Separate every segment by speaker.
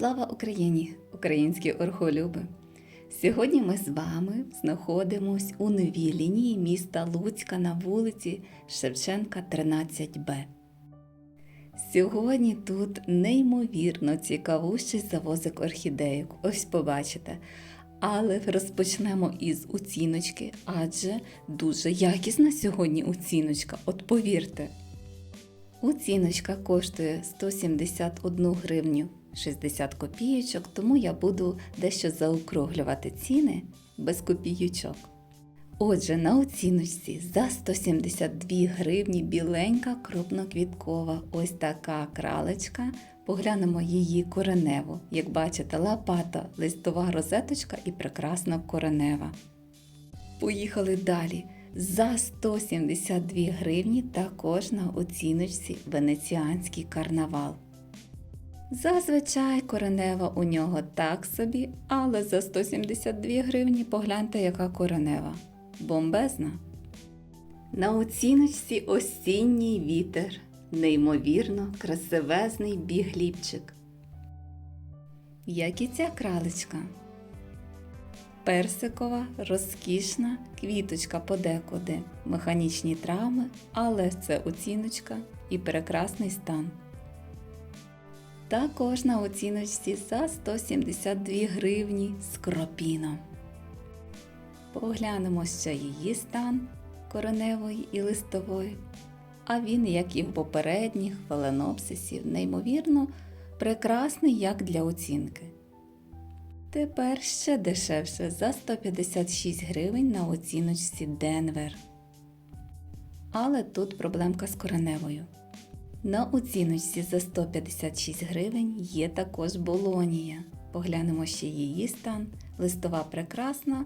Speaker 1: Слава Україні, українські орхолюби! Сьогодні ми з вами знаходимось у новій лінії міста Луцька на вулиці Шевченка, 13Б. Сьогодні тут неймовірно цікавущий завозик орхідеїк. Ось побачите. Але розпочнемо із оціночки, адже дуже якісна сьогодні оціночка, от повірте. Оціночка коштує 171 гривню 60 копійочок, тому я буду дещо заокруглювати ціни без копійочок. Отже, на оціночці за 172 гривні біленька крупноквіткова, ось така кралечка. Поглянемо її кореневу. Як бачите, лопата, листова розеточка і прекрасна коренева. Поїхали далі. За 172 гривні також на оціночці венеціанський карнавал. Зазвичай коренева у нього так собі, але за 172 гривні погляньте, яка коренева. Бомбезна. На оціночці осінній вітер. Неймовірно красивезний бігліпчик. Як і ця кралечка. Персикова, розкішна квіточка подекуди, механічні травми, але це оціночка і прекрасний стан. Також на оціночці за 172 гривні з кропіном. Поглянемо ще її стан кореневої і листової. А він, як і в попередніх фаленопсисів, неймовірно прекрасний як для оцінки. Тепер ще дешевше за 156 гривень на оціночці Денвер. Але тут проблемка з кореневою. На оціночці за 156 гривень є також болонія. Поглянемо ще її стан. Листова прекрасна,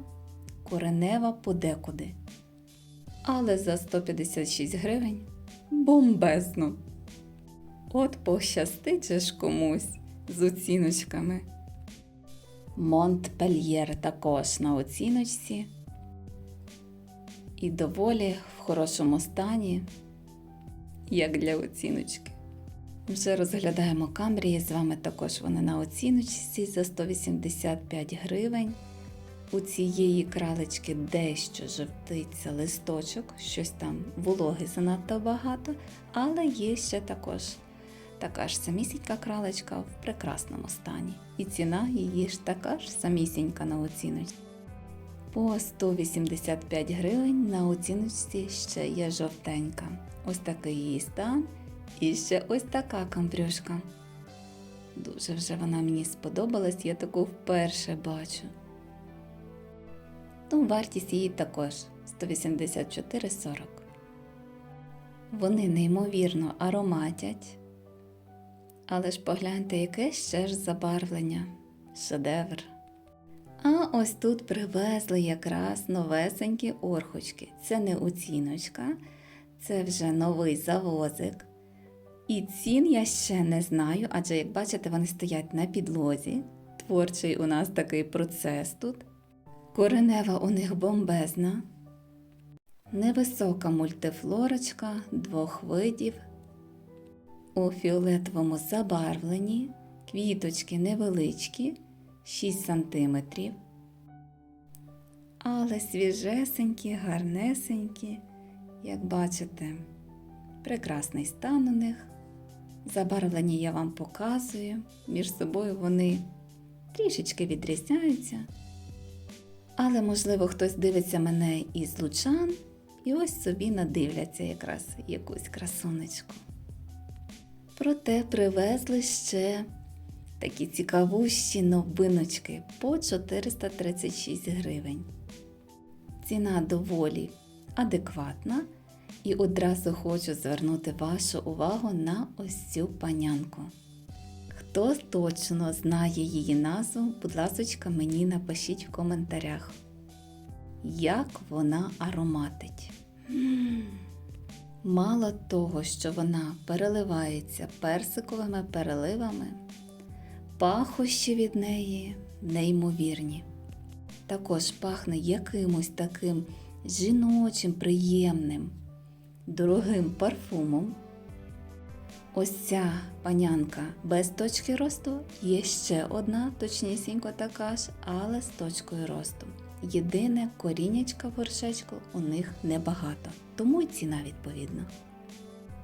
Speaker 1: коренева подекуди. Але за 156 гривень бомбезно. От пощастить же ж комусь з оціночками. Монтпельєр також на оціночці. І доволі в хорошому стані, як для оціночки. Вже розглядаємо камрії, з вами також вони на оціночці за 185 гривень. У цієї кралечки дещо жовтиться листочок, щось там вологи занадто багато, але є ще також така ж самісінька кралечка в прекрасному стані. І ціна її ж така ж самісінька на оціночці. По 185 гривень на оціночці ще є жовтенька. Ось такий її стан. І ще ось така камбрюшка. Дуже вже вона мені сподобалась, я таку вперше бачу. Ну, вартість її також 184,40. Вони неймовірно ароматять. Але ж погляньте, яке ще ж забарвлення, шедевр. А ось тут привезли якраз новесенькі орхочки. Це не оціночка, це вже новий завозик. І цін я ще не знаю, адже, як бачите, вони стоять на підлозі. Творчий у нас такий процес тут. Коренева у них бомбезна. Невисока мультифлорочка двох видів. У фіолетовому забарвленні квіточки невеличкі, 6 см. Але свіжесенькі, гарнесенькі, як бачите, прекрасний стан у них. Забарвлення я вам показую, між собою вони трішечки відрізняються. Але, можливо, хтось дивиться мене із лучан і ось собі надивляться якраз якусь красунечку. Проте привезли ще такі цікавущі новиночки по 436 гривень. Ціна доволі адекватна, і одразу хочу звернути вашу увагу на ось цю панянку. Хто точно знає її назву, будь ласка, мені напишіть в коментарях, як вона ароматить. Мало того, що вона переливається персиковими переливами, пахощі від неї неймовірні. Також пахне якимось таким жіночим, приємним, дорогим парфумом. ось ця панянка без точки росту, є ще одна, точнісінько така ж, але з точкою росту. Єдине корінячка горшечку у них небагато, тому й ціна відповідна.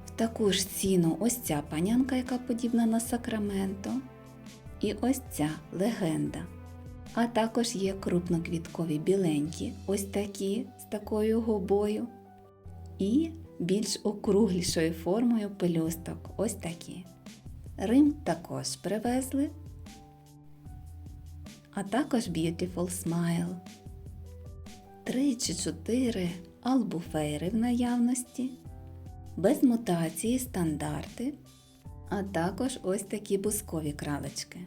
Speaker 1: В таку ж ціну ось ця панянка, яка подібна на Сакраменто, і ось ця легенда. А також є крупноквіткові біленькі, ось такі з такою губою. І більш округлішою формою пелюсток, ось такі. Рим також привезли, а також Beautiful Smile. Три чи чотири албуфейри в наявності, без мутації стандарти, а також ось такі бускові кралечки.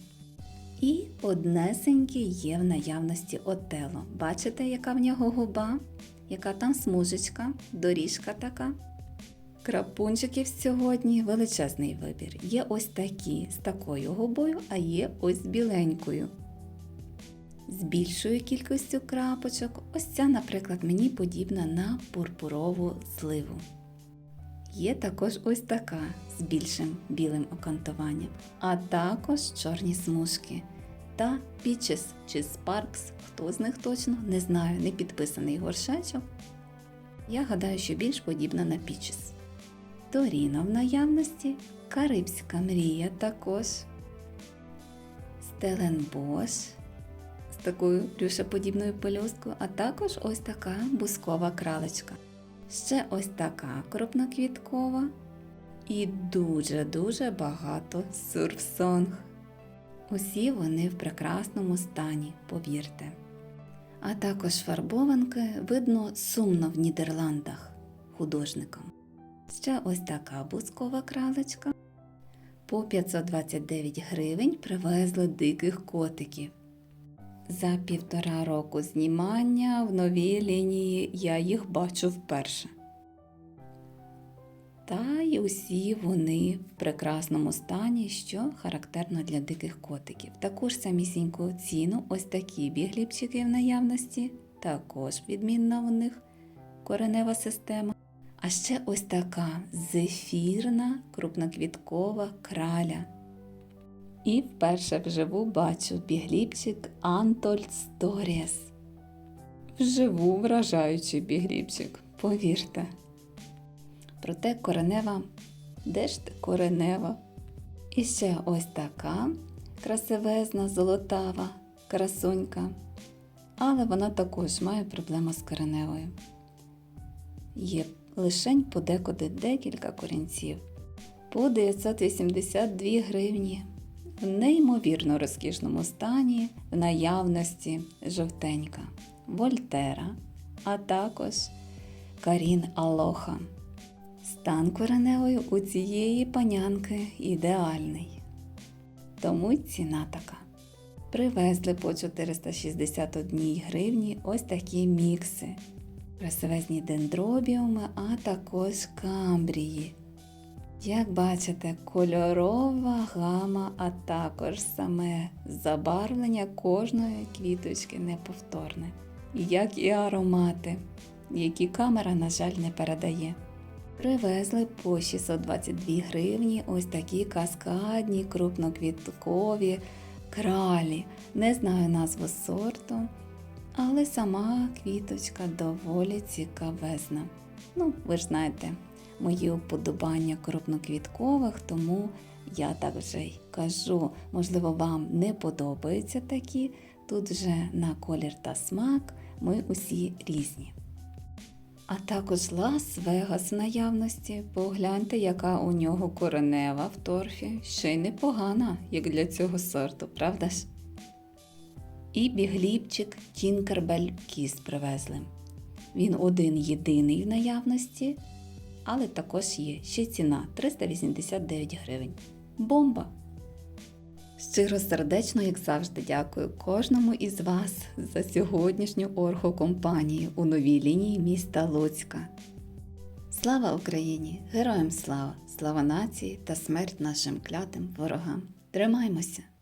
Speaker 1: І однесенькі є в наявності отело. Бачите, яка в нього губа? Яка там смужечка, доріжка така. Крапунчиків сьогодні величезний вибір. Є ось такі з такою губою, а є ось з біленькою. З більшою кількістю крапочок. Ось ця, наприклад, мені подібна на пурпурову сливу. Є також ось така з більшим білим окантуванням, а також чорні смужки та Peaches чи Sparks, хто з них точно, не знаю, не підписаний горшечок. Я гадаю, що більш подібна на Peaches. Торіно в наявності, Карибська мрія також, Стеленбош з такою рюшеподібною пелюсткою, а також ось така бускова кралечка. Ще ось така крупноквіткова і дуже-дуже багато сурфсонг. Усі вони в прекрасному стані, повірте. А також фарбованки видно сумно в Нідерландах художникам. Ще ось така бускова кралечка. По 529 гривень привезли диких котиків. За півтора року знімання в новій лінії я їх бачу вперше. Та й усі вони в прекрасному стані, що характерно для диких котиків. Таку ж самісіньку ціну, ось такі бігліпчики в наявності, також відмінна у них коренева система. А ще ось така зефірна крупноквіткова краля. І вперше вживу бачу бігліпчик Антольд Сторіс. Вживу вражаючий бігліпчик, повірте. Проте коренева, де ж ти коренева? І ще ось така красивезна, золотава красунька. Але вона також має проблему з кореневою. Є лишень подекуди декілька корінців. По 982 гривні. В неймовірно розкішному стані, в наявності жовтенька, Вольтера, а також Карін Алоха. Стан кореневою у цієї панянки ідеальний. Тому ціна така. Привезли по 461 гривні ось такі мікси. Красивезні дендробіуми, а також камбрії. Як бачите, кольорова гама, а також саме забарвлення кожної квіточки неповторне. Як і аромати, які камера, на жаль, не передає. Привезли по 622 гривні ось такі каскадні, крупноквіткові кралі. Не знаю назву сорту, але сама квіточка доволі цікавезна. Ну, ви ж знаєте, мої уподобання крупноквіткових, тому я так вже й кажу, можливо, вам не подобаються такі. Тут вже на колір та смак ми усі різні. А також Лас-Вегас в наявності. Погляньте, яка у нього коренева в торфі. Ще й непогана, як для цього сорту, правда ж? І бігліпчик Тінкербель Кіс привезли. Він один єдиний в наявності, але також є ще ціна 389 гривень. Бомба! Щиро сердечно, як завжди, дякую кожному із вас за сьогоднішню оргокомпанію у новій лінії міста Луцька. Слава Україні! Героям слава! Слава нації та смерть нашим клятим ворогам! Тримаймося!